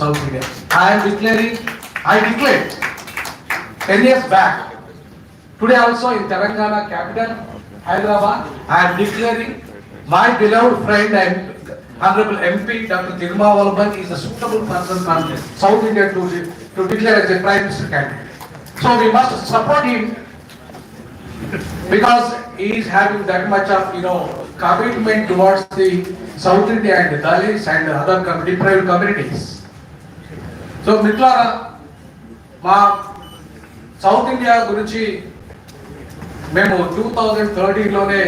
South India. I am declaring, I declared 10 years back, today also in Telangana capital, Hyderabad, I am declaring my beloved friend and Honorable MP Dr. Tiruma Vallabhan is a suitable person from South India to, to declare as a Prime Minister candidate. So we must support him because he is having that much of, you know, commitment towards the South India and Dalits and other deprived communities. So మిట్లారా మా south India గురించి మేము two thousand థర్టీలోనే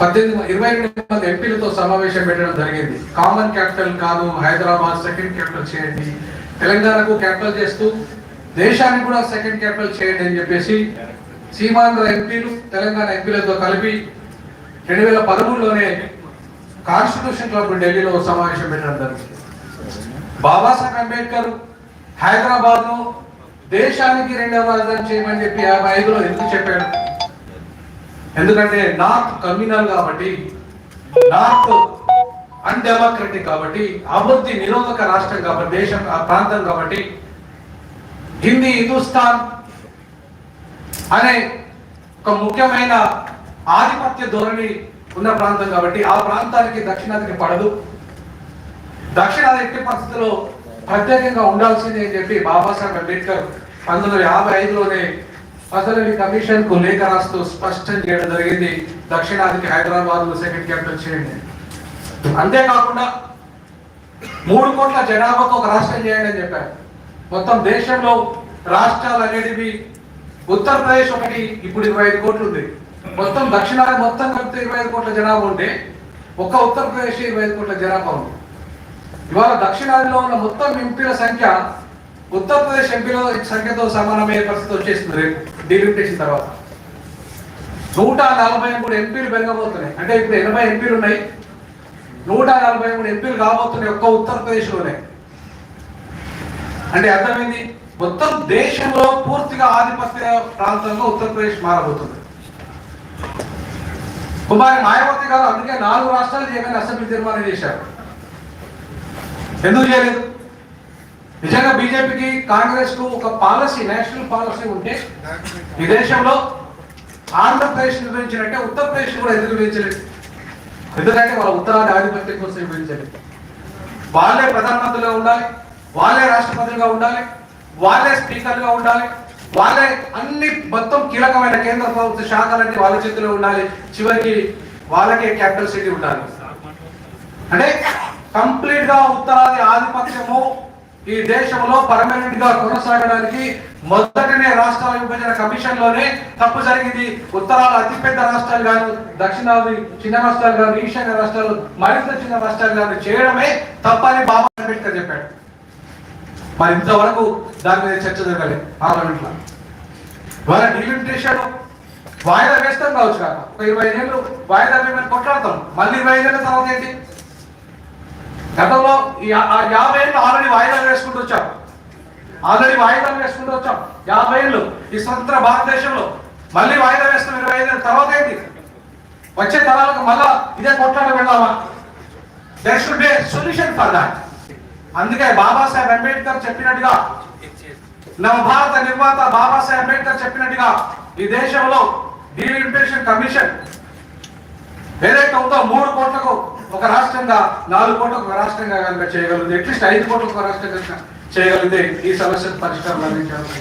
పద్దెనిమిది ఇరవై రెండు మంది ఎంపీలతో సమావేశం పెట్టడం జరిగింది. కామన్ క్యాపిటల్ కాదు హైదరాబాద్ సెకండ్ క్యాపిటల్ చేయండి తెలంగాణకు క్యాపిటల్ చేస్తూ దేశానికి కూడా సెకండ్ క్యాపిటల్ చేయండి అని చెప్పేసి సీమాంధ్ర ఎంపీలు తెలంగాణ ఎంపీలతో కలిపి రెండు వేల పదమూడులోనే కాన్స్టిట్యూషన్ క్లబ్ ఢిల్లీలో సమావేశం పెట్టడం జరిగింది. బాబాసాహెబ్ అంబేద్కర్ హైదరాబాద్ దేశానికి రెండవ రాజధాని చేయమని చెప్పి యాభై ఐదులో ఎందుకు చెప్పాడు? ఎందుకంటే నార్త్ కమ్యూనల్ కాబట్టి నార్త్ అన్డెమోక్రటిక్ కాబట్టి అభివృద్ధి నిరోధక రాష్ట్రం కాబట్టి దేశం ఆ ప్రాంతం కాబట్టి హిందీ హిందుస్థాన్ అనే ఒక ముఖ్యమైన ఆధిపత్య ధోరణి ఉన్న ప్రాంతం కాబట్టి ఆ ప్రాంతానికి దక్షిణాదికి పడదు. దక్షిణాది ఎట్టి పరిస్థితుల్లో ప్రత్యేకంగా ఉండాల్సిందే అని చెప్పి బాబాసాహెబ్ అంబేద్కర్ పంతొమ్మిది వందల యాభై ఐదులోనే అసలు కమిషన్కు లేఖ రాస్తూ స్పష్టం చేయడం జరిగింది. దక్షిణాదికి హైదరాబాద్లో సెకండ్ క్యాపిటల్ చేయండి అంతేకాకుండా మూడు కోట్ల జనాభాతో ఒక రాష్ట్రం చేయండి అని చెప్పారు. మొత్తం దేశంలో రాష్ట్రాలు అనేటివి ఉత్తరప్రదేశ్ ఒకటి ఇప్పుడు ఇరవై ఐదు కోట్లు ఉంది. మొత్తం దక్షిణాది మొత్తం కలిపితే ఇరవై ఐదు కోట్ల జనాభా ఉంటే ఒక్క ఉత్తరప్రదేశ్ ఇరవై ఐదు కోట్ల జనాభా ఉంది. ఇవాళ దక్షిణాదిలో ఉన్న మొత్తం ఎంపీల సంఖ్య ఉత్తరప్రదేశ్ ఎంపీల సంఖ్యతో సమానమయ్యే పరిస్థితి వచ్చేస్తుంది రేపు డీలిమిటేషన్ తర్వాత. నూట నలభై మూడు ఎంపీలు పెరగబోతున్నాయి. అంటే ఇప్పుడు ఎనభై ఎంపీలు ఉన్నాయి. నూట నలభై మూడు ఎంపీలు కాబోతున్నాయి ఒక్క ఉత్తరప్రదేశ్లోనే. అంటే అర్థమైంది? మొత్తం దేశంలో పూర్తిగా ఆధిపత్య ప్రాంతంగా ఉత్తరప్రదేశ్ మారబోతుంది. కుమారి మాయావతి గారు అందుకే నాలుగు రాష్ట్రాలు ఏమైనా అసెంబ్లీ తీర్మానం చేశారు. ఎందుకు చేయలేదు? నిజంగా బీజేపీకి కాంగ్రెస్కు ఒక పాలసీ నేషనల్ పాలసీ ఉంటే ఈ దేశంలో ఆంధ్రప్రదేశ్ నిర్వహించినట్టే ఉత్తరప్రదేశ్ కూడా ఎందుకు నిర్వహించలేదు ఎందుకంటే వాళ్ళ ఉత్తరాది ఆధిపత్యం కోసం నిర్వహించలేదు వాళ్ళే ప్రధానమంత్రిగా ఉండాలి వాళ్ళే రాష్ట్రపతిగా ఉండాలి వాళ్ళే స్పీకర్గా ఉండాలి వాళ్ళే అన్ని మొత్తం కీలకమైన కేంద్ర ప్రభుత్వ శాఖలన్నీ వాళ్ళ చేతిలో ఉండాలి. చివరికి వాళ్ళకే క్యాపిటల్ సిటీ ఉండాలి. అంటే కంప్లీట్గా ఉత్తరాది ఆధిపత్యము ఈ దేశంలో పర్మనెంట్గా కొనసాగడానికి మొదటనే రాష్ట్రాల విభజన కమిషన్లోనే తప్పు జరిగింది. ఉత్తరాల అతిపెద్ద రాష్ట్రాలు కాదు. దక్షిణాది చిన్న రాష్ట్రాలు కాదు. ఈశాన్య రాష్ట్రాలు మరింత చిన్న రాష్ట్రాలు కాదు. చేయడమే తప్పని బాబా అంబేద్కర్ చెప్పాడు. మరి ఇంతవరకు దాని మీద చర్చ జరగలేదు పార్లమెంట్లో వాళ్ళ డిలిమిటేషన్ వాయిదా వేస్తాం కావచ్చు కాక. ఒక ఇరవై ఏళ్ళు వాయిదా మేము కొట్లాడతాం. మళ్ళీ ఇరవై ఐదేళ్ళ తర్వాత ఏంటి? గతంలో ఆ యాభై ఏళ్ళు ఆల్రెడీ వాయిదాలు వేసుకుంటూ వచ్చాం. ఆల్రెడీ వాయిదాలు వేసుకుంటూ వచ్చాం. యాభై ఏళ్ళు ఈ స్వతంత్ర భారతదేశంలో. మళ్ళీ వాయిదా వేస్తాం ఇరవై ఐదు తర్వాత ఏంటి? వచ్చే తరాలకు మళ్ళా ఇదే కొట్లాట వెళ్దామా there should be solution for that అందుకే బాబాసాహెబ్ అంబేద్కర్ చెప్పినట్టుగా నవ భారత నిర్మాత బాబాసాహెబ్ అంబేద్కర్ చెప్పినట్టుగా ఈ దేశంలో డీలిమిటేషన్ కమిషన్ ఏదైతే ఉందో మూడు కోట్లకు ఒక రాష్ట్రంగా నాలుగు కోట్ల ఒక రాష్ట్రంగా కనుక చేయగలిగితే అట్లీస్ట్ ఐదు కోట్ల ఒక రాష్ట్రంగా కనుక చేయగలిగితే ఈ సమస్యకు పరిష్కారం లభించాల్సి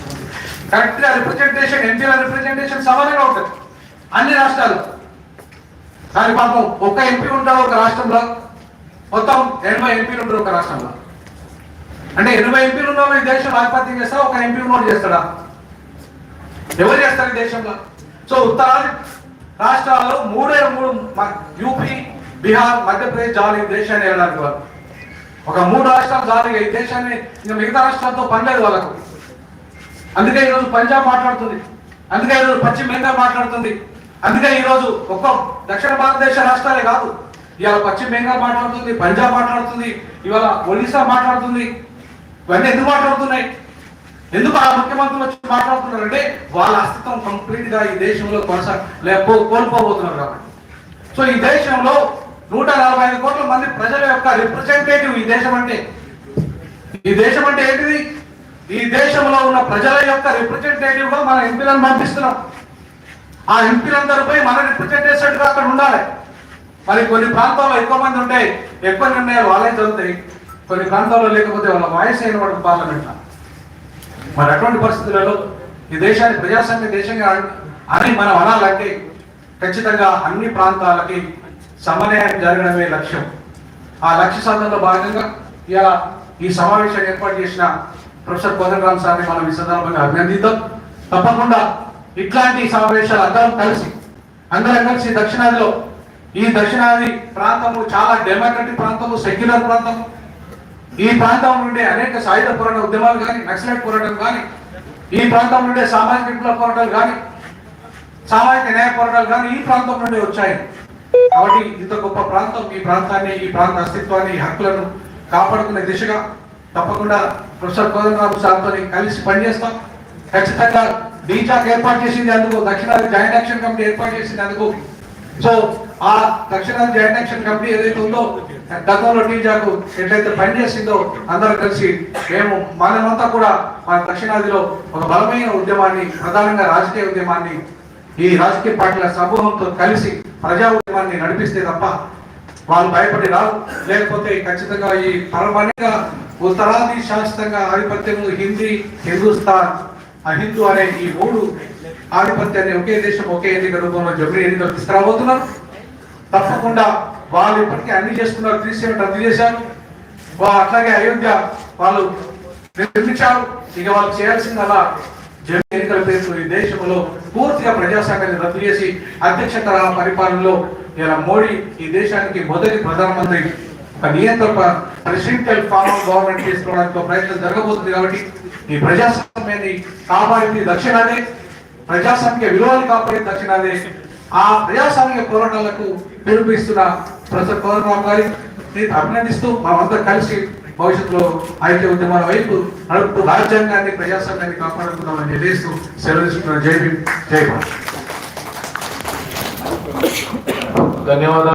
కరెక్ట్గా కరెక్ట్ రిప్రజెంటేషన్ ఎంపీల రిప్రజెంటేషన్ సమానంగా ఉంటుంది. అన్ని రాష్ట్రాలు. కానీ పాపం ఒక్క ఎంపీ ఉంటావు ఒక రాష్ట్రంలో. మొత్తం ఎనభై ఎంపీలు ఉంటారు ఒక రాష్ట్రంలో. అంటే ఎనభై ఎంపీలు ఉన్న ఈ దేశం ఆధిపత్యం చేస్తారా? ఒక ఎంపీ ఉన్నోడు చేస్తాడా? ఎవరు చేస్తారు ఈ దేశంలో? సో ఉత్తరాది రాష్ట్రాల్లో మూడే మూడు యూపీ బీహార్ మధ్యప్రదేశ్ జాలి దేశాన్ని వెళ్ళడానికి వాళ్ళు. ఒక మూడు రాష్ట్రాలు జాలిగా ఈ దేశాన్ని ఇంకా మిగతా రాష్ట్రాలతో పనిలేదు వాళ్ళకు. అందుకే ఈరోజు పంజాబ్ మాట్లాడుతుంది. అందుకే ఈరోజు పశ్చిమ బెంగాల్ మాట్లాడుతుంది. అందుకే ఈరోజు ఒక్క దక్షిణ భారతదేశ రాష్ట్రాలే కాదు. ఇవాళ పశ్చిమ బెంగాల్ మాట్లాడుతుంది పంజాబ్ మాట్లాడుతుంది ఇవాళ ఒడిశా మాట్లాడుతుంది. ఇవన్నీ ఎందుకు మాట్లాడుతున్నాయి? ఎందుకు ఆ ముఖ్యమంత్రులు వచ్చి మాట్లాడుతున్నారంటే వాళ్ళ అస్తిత్వం కంప్లీట్గా ఈ దేశంలో కొనసాగ లేకపో కోల్పోబోతున్నారు కాబట్టి. సో ఈ దేశంలో నూట నలభై ఐదు కోట్ల మంది ప్రజల యొక్క రిప్రజెంటేటివ్ ఈ దేశం అంటే. ఈ దేశం అంటే ఏంటిది? ఈ దేశంలో ఉన్న ప్రజల యొక్క రిప్రజెంటేటివ్గా మన ఎంపీలను పంపిస్తున్నాం. ఆ ఎంపీలందరూ పోయి మన రిప్రజెంటేషన్గా అక్కడ ఉండాలి. మరి కొన్ని ప్రాంతాల్లో ఎక్కువ మంది ఉంటాయి ఎక్కువ నిర్ణయాలు వాళ్ళే చదువుతాయి. కొన్ని ప్రాంతాల్లో లేకపోతే వాళ్ళ వాయిస్ అయిన వాడు పార్లమెంట్ మరి అటువంటి పరిస్థితులలో ఈ దేశాన్ని ప్రజాస్వామ్య దేశంగా అని మనం అనాలంటే ఖచ్చితంగా అన్ని ప్రాంతాలకి సమన్వయం జరగడమే లక్ష్యం. ఆ లక్ష్య సాధనలో భాగంగా ఇలా ఈ సమావేశాన్ని ఏర్పాటు చేసిన ప్రొఫెసర్ కోదండరామ్ సార్ని మనం ఈ సందర్భంగా అభినందిద్దాం. తప్పకుండా ఇట్లాంటి సమావేశాలు అందరం కలిసి అందరం కలిసి దక్షిణాదిలో ఈ దక్షిణాది ప్రాంతము చాలా డెమోక్రటిక్ ప్రాంతము సెక్యులర్ ప్రాంతము ఈ ప్రాంతం నుండి అనేక సాయుధ పోరాట ఉద్యమాలు కానీ నక్సలైట్ పోరాటం కానీ ఈ ప్రాంతం నుండి సామాజిక విప్లవ పోరాటాలు కానీ సామాజిక న్యాయ పోరాటాలు కానీ ఈ ప్రాంతం నుండి వచ్చాయి. కాబట్టి ఇంత గొప్ప ప్రాంతం ఈ ప్రాంతాన్ని ఈ ప్రాంత అస్తిత్వాన్ని హక్కులను కాపాడుకునే దిశగా తప్పకుండా ప్రొఫెసర్ కోదండరావు సార్తో కలిసి పనిచేస్తాం. ఖచ్చితంగా డీచాక్ ఏర్పాటు చేసింది అందుకు దక్షిణాది జాయింట్ యాక్షన్ కమిటీ ఏర్పాటు చేసింది అందుకు. సో ఆ దక్షిణాది జాయింట్ యాక్షన్ కమిటీ ఏదైతే ఉందో గతంలో టీజాకు ఎట్లయితే పనిచేసిందో అందరూ కలిసి మేము మనమంతా కూడా మన దక్షిణాదిలో ఒక బలమైన ఉద్యమాన్ని ప్రధానంగా రాజకీయ ఉద్యమాన్ని ఈ రాజకీయ పార్టీల సమూహంతో కలిసి ప్రజా ఉద్యమాన్ని నడిపిస్తే తప్ప వాళ్ళు భయపడి రాదు లేకపోతే ఖచ్చితంగా ఈ పరమనిగా ఉత్తరాది శాస్త్రంగా ఆధిపత్యము హిందీ హిందుస్థాన్ అహిందు అనే ఈ మూడు ఆధిపత్యాన్ని ఒకే దేశం ఒకే ఎన్నిక రూపంలో జమిలీ ఎన్నికలు తీసుకురాబోతున్నారు. తప్పకుండా వాళ్ళు ఇప్పటికే అన్ని చేస్తున్నారు త్రీ సెవెన్ రద్దు చేశారు. వా- అట్లాగే అయోధ్య వాళ్ళు నిర్మించారు. ఇక వాళ్ళు చేయాల్సింది అలా ఎన్నికల పేరుతో ఈ దేశంలో పూర్తిగా ప్రజాస్వామ్యాన్ని రద్దు చేసి అధ్యక్ష తరహా పరిపాలనలో ఇలా మోడీ ఈ దేశానికి మొదటి ప్రధానమంత్రి. ఒక నియంత్రణ ప్రెసిడెంటియల్ ఫార్మ్ ఆఫ్ గవర్నమెంట్ తీసుకోవడానికి ప్రయత్నం జరగబోతుంది కాబట్టి ఈ ప్రజాస్వామ్యాన్ని కాపాడింది దక్షిణాదే ప్రజాస్వామిక విలువలు కాపాడింది దక్షిణాదే. ఆ ప్రజాస్వామిక పోరాటాలకు పిలుపునిస్తున్న ప్రొఫెసర్ కోదండరామ్ గారి అభినందిస్తూ మనమంతా కలిసి భవిష్యత్తులో ఐక్య ఉద్యమాల వైపు నడుపుతూ రాజ్యాంగాన్ని ప్రజాస్వామ్యాన్ని కాపాడుకుందామని తెలియజేస్తూ సెలవు జై భీమ్ జై భారత్. ధన్యవాదాలు.